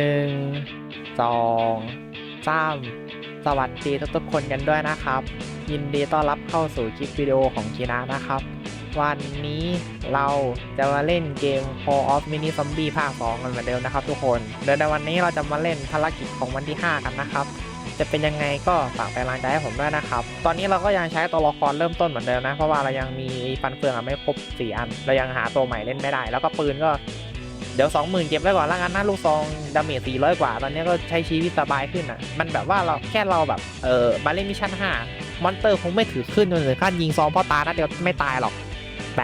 ึ่งสองสามสวัสดีทุกๆคนกันด้วยนะครับ ยินดีต้อนรับเข้าสู่คลิปวิดีโอของคีนานะครับ วันนี้เราจะมาเล่นเกม Call of Mini Zombie ภาค 2 กันเหมือนเดิมนะครับทุกคนโดยในวันนี้เราจะมาเล่นภารกิจของวันที่ 5 กันนะครับจะเป็นยังไงก็ฝากเป็นกำลังใจให้ผมด้วยนะครับ ตอนนี้เราก็ยังใช้ตัวละครเริ่มต้นเหมือนเดิมนะ เพราะว่าเรายังมีฟันเฟืองไม่ครบ 4 อัน เรายังหาตัวใหม่เล่นไม่ได้ แล้วก็ปืนก็ เดี๋ยว 20,000 เก็บไว้ก่อนแล้วกันนะลูกซองดาเมจ400 กว่า ตอนนี้ก็ใช้ชีวิตสบายขึ้นอะ มันแบบว่าเราแค่เราแบบเออมาเล่นมิชชั่น 5 มอนเตอร์คงไม่ถือขึ้นจนถึงขั้นยิงซองพ่อตานะเดี๋ยวไม่ตายหรอกไป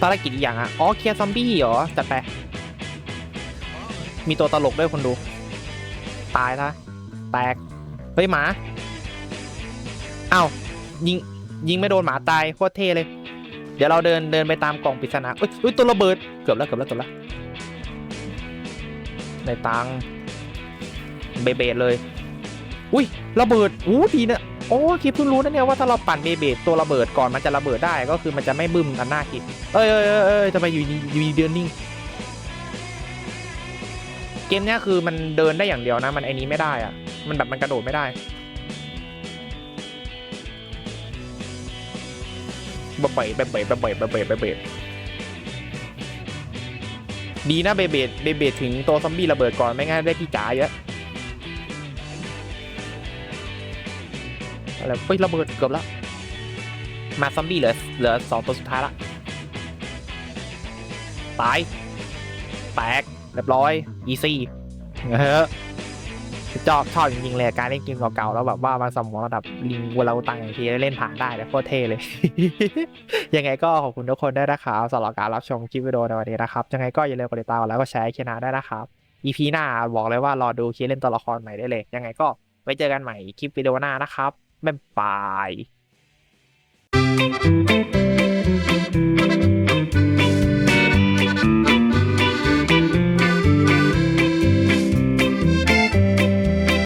ภารกิจอีกอย่างอะ อ๋อเคลียร์ซอมบี้เหรอจัดไป มีตัวตลกด้วยคนดู ตายนะแตก เฮ้ยหมา เอ้ายิงยิงไม่โดนหมาตายโคตรเท่เลย เดี๋ยวเราเดินเดินไปตามกล่องปริศนาเอ้ยเอ้ยตัวระเบิดเกือบแล้วเกือบแล้วเกือบแล้วในตังเบเบดเลย อุ้ยระเบิดอู้ดีนะโอ้คิดเพิ่งรู้นะเนี่ยว่าถ้าเราปั่นเบเบดตัวระเบิดก่อนมันจะระเบิดได้ก็คือมันจะไม่บึ้มอันหน้าคิดเอ้ยเอ้ยเอ้ยเอ้ยทำไมอยู่ดีอยู่ดีเดินนิ่งเกมเนี้ยคือมันเดินได้อย่างเดียวนะ มันไอ้นี้ไม่ได้อะมันแบบมันกระโดดไม่ได้ บะเบดบะเบดบะเบดบะเบดบะเบดดีนะเบเบดเบเบดถึงตัวซอมบี้ระเบิดก่อนไม่งั้นได้พี่จ๋าเยอะอะไรเฮ้ยระเบิดเกือบแล้ว มาซอมบี้เหลือเหลือสองตัวสุดท้ายละตายแตกเรียบร้อยอีซี่เออ ชอบชอบจริงๆเลยการเล่นเกมเก่าๆแล้วแบบว่ามาสมองระดับลิงวัวเราตังอย่างทีเล่นผ่านได้แต่โคตรเท่เลย ยังไงก็ขอบคุณทุกคนด้วยนะครับสำหรับการรับชมคลิปวิดีโอในวันนี้นะครับ ยังไงก็อย่าลืมกดติดตามแล้วก็แชร์ให้เคนาได้นะครับ EP หน้าบอกเลยว่ารอดูเคเล่นตัวละครใหม่ได้เลย ยังไงก็ไว้เจอกันใหม่คลิปวิดีโอหน้านะครับบ๊ายบาย